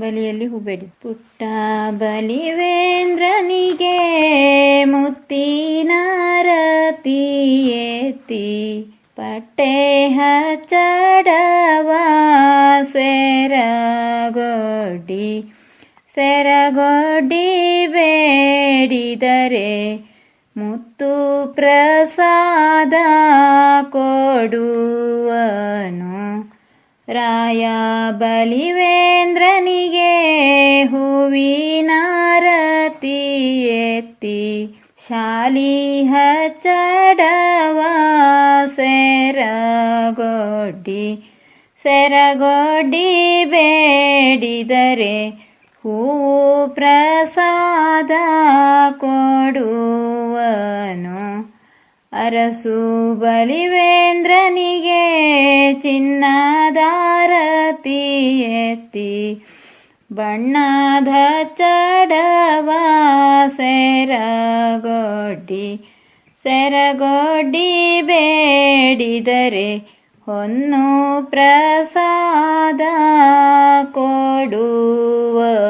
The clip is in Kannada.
ಬಲಿಯಲ್ಲಿ ಹೂಬೇಡಿ ಪುಟ್ಟ ಬಲಿವೇಂದ್ರನಿಗೆ ಮುತ್ತಿನಾರತಿಯೇತಿ ಪಟ್ಟೆ ಹಚ್ಚಡವ ಸೆರಗೊಡ್ಡಿ. ಸೆರಗೊಡ್ಡಿ ಬೇಡಿದರೆ ಮುತ್ತು ಪ್ರಸಾದ ಕೊಡುವನು. ರಾಯ ಬಲಿವೇಂದ್ರನಿಗೆ ಹೂವಿನ ರತಿ ಎತ್ತಿ ಶಾಲಿ ಹಚ್ಚಡವ ಸೆರಗೊಡ್ಡಿ ಸೆರಗೊಡ್ಡಿ ಬೇಡಿದರೆ ಹೂವು ಪ್ರಸಾದ ಕೊಡುವನು. ಅರಸು ಬಲಿವೇಂದ್ರನಿಗೆ ಚಿನ್ನದಾರತಿ ಎತ್ತಿ ಬಣ್ಣದ ಚಡವ ಸೆರಗೊಡ್ಡಿ ಸೆರಗೊಡ್ಡಿ ಬೇಡಿದರೆ ಹೊನ್ನು ಪ್ರಸಾದ ಕೊಡುವನು.